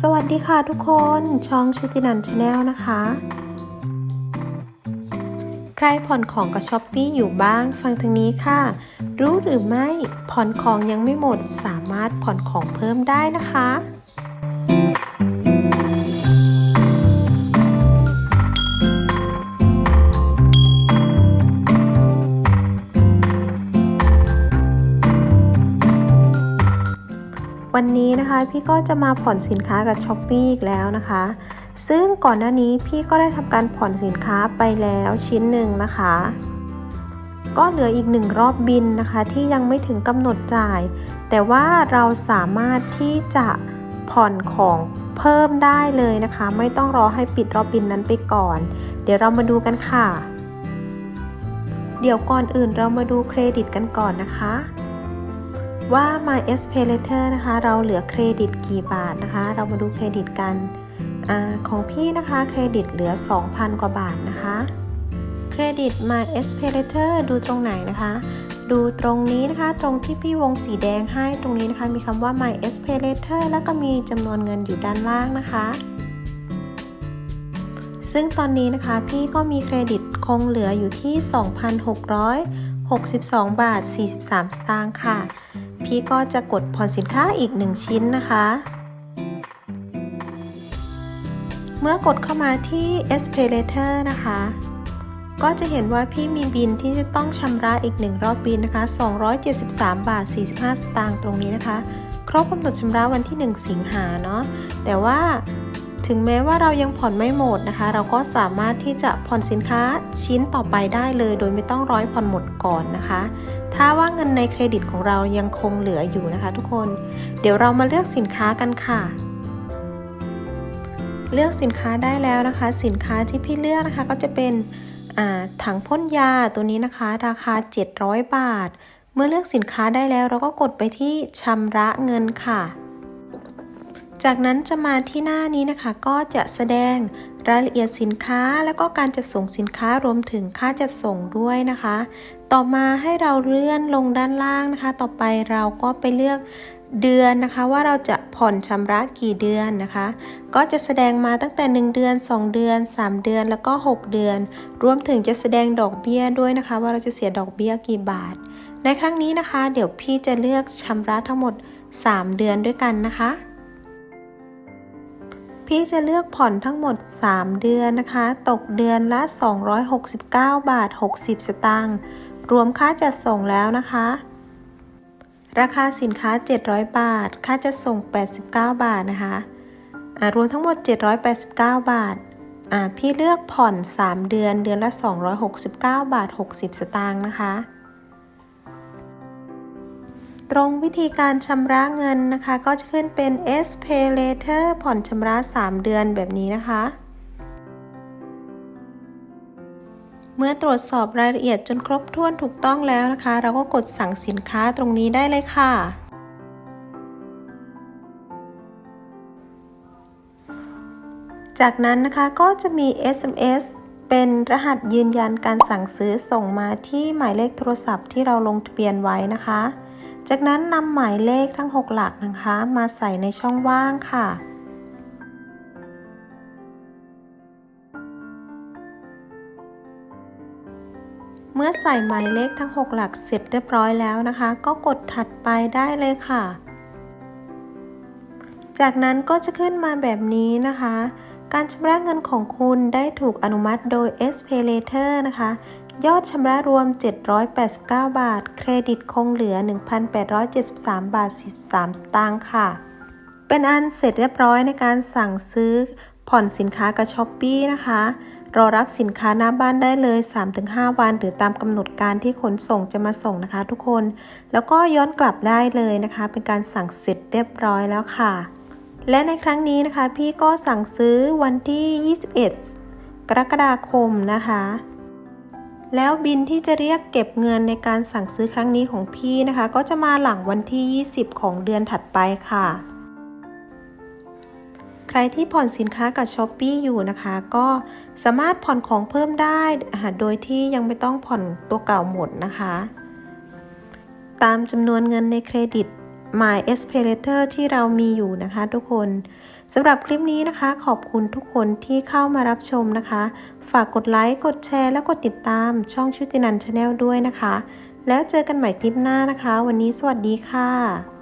สวัสดีค่ะทุกคนช่องชุตินันชาแนลนะคะ ใครผ่อนของกับช้อปปี้อยู่บ้างฟังทางนี้ค่ะ รู้หรือไม่ผ่อนของยังไม่หมดสามารถผ่อนของเพิ่มได้นะคะ วันนี้นะคะพี่ก็จะมาผ่อนสินค้ากับช้อปปี้อีกแล้วนะคะ ซึ่งก่อนหน้านี้พี่ก็ได้ทำการผ่อนสินค้าไปแล้วชิ้นหนึ่งนะคะ ก็เหลืออีกหนึ่งรอบบินนะคะ ที่ยังไม่ถึงกำหนดจ่าย แต่ว่าเราสามารถที่จะผ่อนของเพิ่มได้เลยนะคะ ไม่ต้องรอให้ปิดรอบบินนั้นไปก่อน เดี๋ยวเรามาดูกันค่ะ เดี๋ยวก่อนอื่นเรามาดูเครดิตกันก่อนนะคะ ว่า My S Pay Later นะคะ เราเหลือเครดิตกี่บาทนะคะ เรามาดูเครดิตกันอของพี่นะคะเครดิตเหลือ 2,000 กว่าบาทนะคะเครดิต My S Pay Later ดูตรงไหนนะคะ ดูตรงนี้นะคะตรงที่พี่วงสีแดงให้ตรงนี้นะคะ มีคำว่า My S Pay Later แล้วก็มีจำนวนเงินอยู่ด้านล่างนะคะซึ่งตอนนี้นะคะพี่ก็มีเครดิตคงเหลืออยู่ที่ 2,662 บาท 43 สตางค์ค่ะ พี่ก็จะกดผ่อนสินค้าอีก 1 ชิ้นนะคะ เมื่อกดเข้ามาที่ S Pay Later นะคะ ก็จะเห็นว่าพี่มีบินที่จะต้องชำระอีก 1 รอบบินนะคะ 273 บาท 45 สตางค์ตรงนี้นะคะ ครบกำหนดชำระวันที่ 1 สิงหาเนาะ แต่ว่าถึงแม้ว่าเรายังผ่อนไม่หมดนะคะ เราก็สามารถที่จะผ่อนสินค้าชิ้นต่อไปได้เลย โดยไม่ต้องร้อยผ่อนหมดก่อนนะคะ ถ้าว่าเงินในเครดิตของเรายังคงเหลืออยู่นะคะ ทุกคน เดี๋ยวเรามาเลือกสินค้ากันค่ะ เลือกสินค้าได้แล้วนะคะ สินค้าที่พี่เลือกนะคะก็จะเป็นถังพ่นยาตัวนี้นะคะ ราคา 700 บาท เมื่อเลือกสินค้าได้แล้ว เราก็กดไปที่ชำระเงินค่ะ จากนั้นจะมาที่หน้านี้นะคะ ก็จะแสดง รายละเอียดสินค้าแล้วก็การจัดส่งสินค้ารวมถึงค่าจัดส่งด้วยนะคะ ต่อมาให้เราเลื่อนลงด้านล่างนะคะ ต่อไปเราก็ไปเลือกเดือนนะคะว่าเราจะผ่อนชำระกี่เดือนนะคะ ก็จะแสดงมาตั้งแต่ 1 เดือน 2 เดือน 3 เดือนแล้วก็ 6 เดือน รวมถึงจะแสดงดอกเบี้ยด้วยนะคะ ว่าเราจะเสียดอกเบี้ยกี่บาท ในครั้งนี้นะคะ เดี๋ยวพี่จะเลือกชำระทั้งหมด 3 เดือนด้วยกันนะคะ พี่จะเลือกผ่อนทั้งหมด 3 เดือนนะคะ ตกเดือนละ 269 บาท 60 สตางค์ รวมค่าจัดส่งแล้วนะคะ ราคาสินค้า 700 บาท ค่าจัดส่ง 89 บาทนะคะรวมทั้งหมด 789 บาท พี่เลือกผ่อน 3 เดือน เดือนละ 269 บาท 60 สตางค์นะคะ ตรงวิธีการชำระเงินนะคะ ก็จะขึ้นเป็น S Pay Later ผ่อนชำระ 3 เดือนแบบนี้นะคะ เมื่อตรวจสอบรายละเอียดจนครบถ้วนถูกต้องแล้วนะคะ เราก็กดสั่งสินค้าตรงนี้ได้เลยค่ะ จากนั้นนะคะก็จะมี SMS เป็นรหัสยืนยันการสั่งซื้อส่งมาที่หมายเลขโทรศัพท์ที่เราลงทะเบียนไว้นะคะ จากนั้นนำหมายเลขทั้ง 6 หลักนะคะ มาใส่ในช่องว่างค่ะ เมื่อใส่หมายเลขทั้ง 6 หลักเสร็จเรียบร้อยแล้วนะคะ ก็กดถัดไปได้เลยค่ะ จากนั้นก็จะขึ้นมาแบบนี้นะคะ การชำระเงินของคุณได้ถูกอนุมัติโดย S Pay Later นะคะ ยอดชำระรวม 789 บาท เครดิตคงเหลือ 1,873 บาท43สตางค์ค่ะ เป็นอันเสร็จเรียบร้อยในการสั่งซื้อผ่อนสินค้ากับช้อปปี้นะคะ รอรับสินค้าหน้าบ้านได้เลย 3-5 วัน หรือตามกำหนดการที่ขนส่งจะมาส่งนะคะ ทุกคน แล้วก็ย้อนกลับได้เลยนะคะ เป็นการสั่งเสร็จเรียบร้อยแล้วค่ะ และในครั้งนี้นะคะ พี่ก็สั่งซื้อวันที่ 21 กรกฎาคมนะคะ แล้วบินที่จะเรียกเก็บเงินในการสั่งซื้อครั้งนี้ของพี่นะคะ ก็จะมาหลังวันที่ 20 ของเดือนถัดไปค่ะ ใครที่ผ่อนสินค้ากับช้อปปีอยู่นะคะ ก็สามารถผ่อนของเพิ่มได้ โดยที่ยังไม่ต้องผ่อนตัวเก่าหมดนะคะ ตามจำนวนเงินในเครดิต My e s p a l a t o r ที่เรามีอยู่นะคะทุกคนสำหรับคลิปนี้นะคะ ขอบคุณทุกคนที่เข้ามารับชมนะคะ ฝากกดไลค์ กดแชร์ และกดติดตามช่องชุตินันชาแนลด้วยนะคะ แล้วเจอกันใหม่คลิปหน้านะคะ วันนี้สวัสดีค่ะ